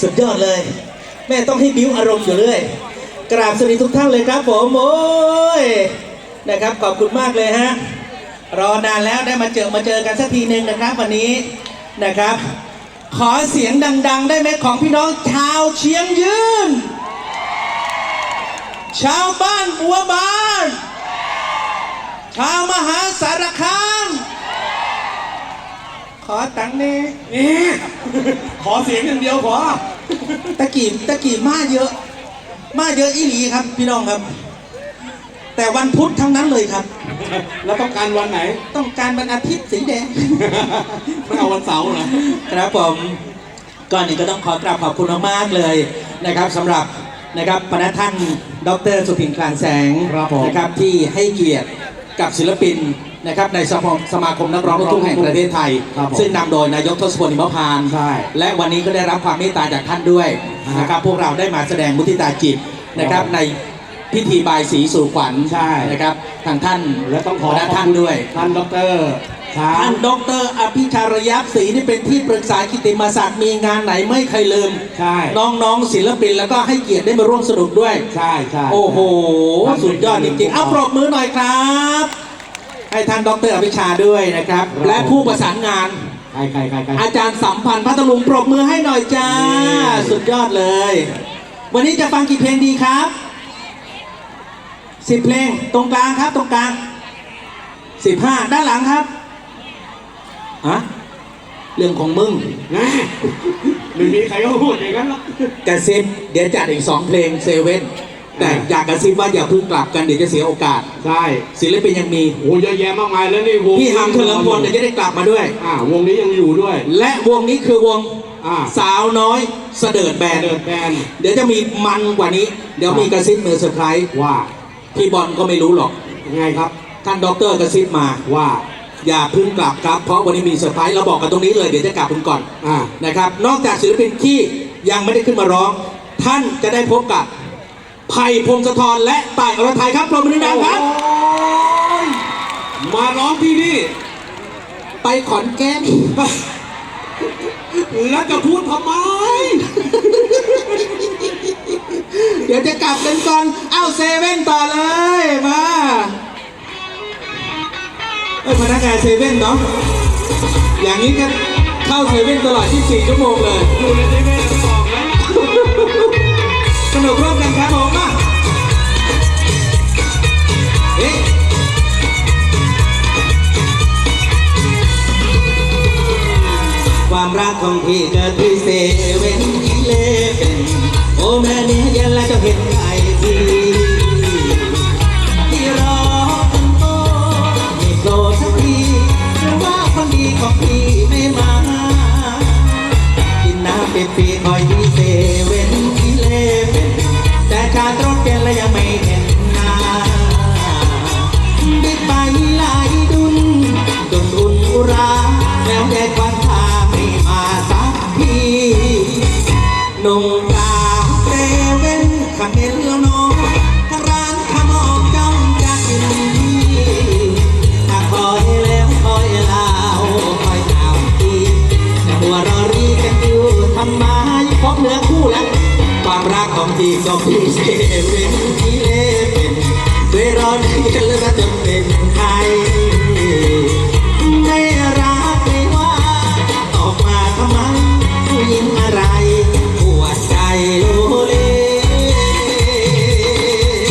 สุดยอดเลย แม่ต้องให้บิ้วอารมณ์อยู่เรื่อยกราบสวัสดีทุกท่านเลยครับผมโอ้ยนะครับขอบคุณมากเลยฮะรอนานแล้วได้มาเจอมาเจอกันสักทีหนึ่งนะครับวันนี้นะครับ ขอเสียงดัง ๆ ได้ไหมของพี่น้องชาวเชียงยืน ชาวบ้านบัวบาน ชาวมหาสารคาม ขอตังค์เน่นี่ขอเสียงอย่างเดียวขอ ตะกี้ตะกี้มาเยอะ มาเยอะอีหลีครับ พี่น้องครับ แต่วันพุธทั้งนั้นเลยครับ แล้วต้องการวันไหน ต้องการวันอาทิตย์สีแดง ไม่เอาวันเสาร์เหรอครับผมก่อนอื่นก็ต้องขอกราบขอบคุณมากๆเลยนะครับสำหรับนะครับพนักท่านดรสุทินคลางแสงครับผม นะครับที่ให้เกียรติกับศิลปิน นะครับในสมาคมสมาคมนักร้องลูกทุ่งแห่งประเทศไทย ครับผม ซึ่งนำโดยนายกทศพลหิมพานต์ใช่ และวันนี้ก็ได้รับความเมตตาจากท่านด้วยฮะนะครับพวกเราได้มาแสดงมุทิตาจิตนะครับครับในพิธีบายสีสู่ขวัญใช่ นะครับทางท่านและต้องขอพระท่านด้วย ท่านดอกเตอรช้าท่างนดรอภิชารยับศรีนี่เป็นที่ปรึกษากิตติมศักดิ์มีงานไหนไม่เคยลืม ใช่น้องๆศิลปินแล้วก็ให้เกียรติได้มาร่วมสนุกด้วย ใช่ใช่ โอ้โหท่านสุดยอดจริงๆ เอาปรบมือหน่อยครับ ให้ท่านดรอภิชาด้วยนะครับครับ และผู้ประสานงาน ใครใครใครใครอาจารย์สัมพันธ์พัทลุงปรบมือให้หน่อยจ้านี่สุดยอดเลย วันนี้จะฟังกี่เพลงดีครับสิบเพลงตรงกลางครับตรงกลางสิบห้าด้านหลังครับอะเรื่องของมึงนะไม่มีใครก็พูดอย่างนั้นหรอกกระซิบเดี๋ยวจัดอีกสองเพลงเซเว่น แต่อ่าอยากกระซิบว่าอย่าเพิ่งกลับกันเดี๋ยวจะเสียโอกาส ใช่ศิลปินยังมี โอ้เยอะแยะมากมายแล้วนี่วงพี่หามเฉลิมพลเดี๋ยวจะได้กลับมาด้วย อ่าวงนี้ยังอยู่ด้วย และวงนี้คือวงอ่าสาวน้อยเสดิร์ดแบนเดินแบนเดี๋ยวจะมีมันกว่านี้ เดี๋ยวมีกระซิบมือเซอร์ไพรส์ว่าพี่บอลก็ไม่รู้หรอกไงครับ ท่านด็อกเตอร์กระซิบมา ว่า อย่าเพิ่งกลับครับ เพราะวันนี้มีเซอร์ไพรส์เราบอกกันตรงนี้เลยเดี๋ยวจะกลับกันก่อนอ่านะครับ นอกจากศิลปินที่ยังไม่ได้ขึ้นมาร้อง ท่านจะได้พบกับ ไผ่พงศธรและต่ายอรไทยครับปรบมือดังๆครับโอ้ยมาร้องที่นี่ ไปขอนแก่นแล้วจะพูดทำไม เดี๋ยวจะกลับกันก่อน เอาเซเว่นต่อเลย มาเอ้ยพนักงานเซเว่นเนาะ อย่างนี้ก็เข้าเซเว่นตลอด 24 ชั่วโมงเลยอยู่ในที่ไม่ได้บอกแล้วสนุกร่วมกัน รักของพี่เกิดที่เซเว่นอีเลฟเว่นโอ้แม่นี่ยเย็นแล้วจะเห็นไอทีที่รอคนโตไม่โกรธสักทีหรือว่าคนดีของพี่ไม่มากินน้ำเป็นปีคอยที่เซเว่นอีเลฟเว่นแต่การรถเกแล้วยังไม่เห็นหน้าบิ๊กไบค์หลายดุนจนอุ่นอุราแล้วแยกไม่ ตัวรอรีกันอยู่ทำไมพบเนื้อคู่แล้วความรักของพี่ก็พี่เซเว่นที่เล่เป็นด้วยรอรียนแล้วก็จนเป็น